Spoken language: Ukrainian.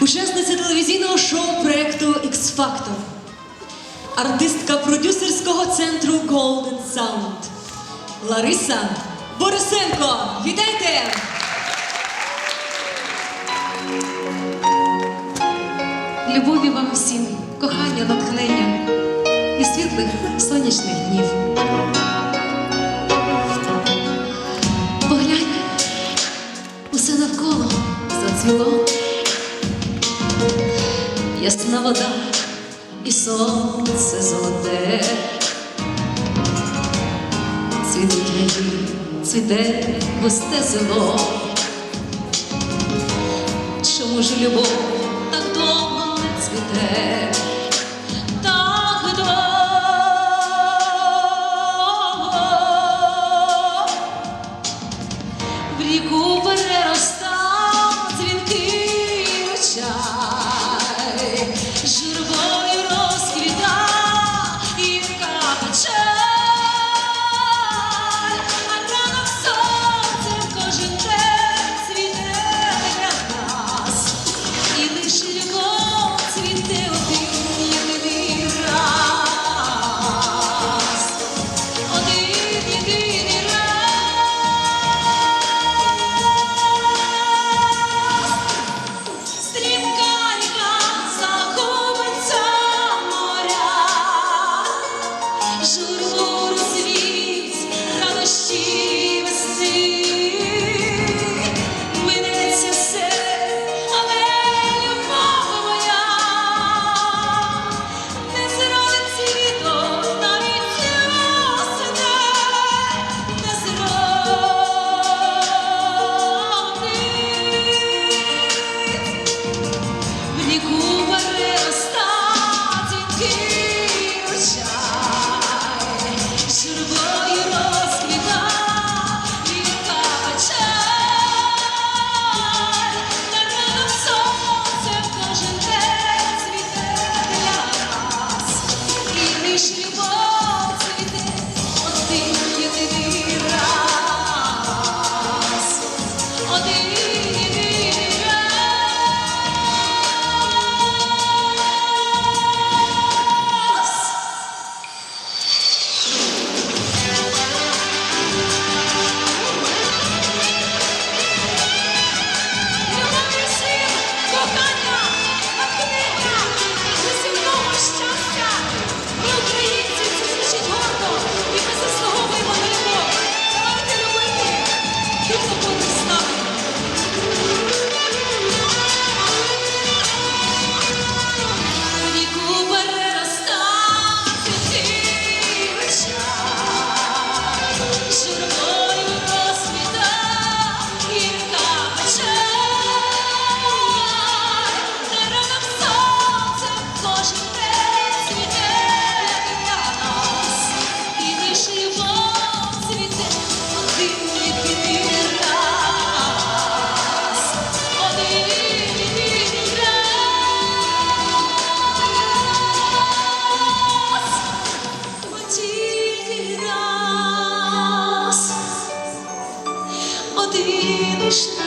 учасниця телевізійного шоу проєкту X Factor, артистка продюсерського центру Golden Sound Лариса Борисенко. Вітайте! Любові вам всім, кохання, натхнення і світлих сонячних днів. Ясна вода і сонце золоте. Цвітуть мені, цвіте густе зело. Чому ж любов так довго не цвіте? Thank you. ніжна.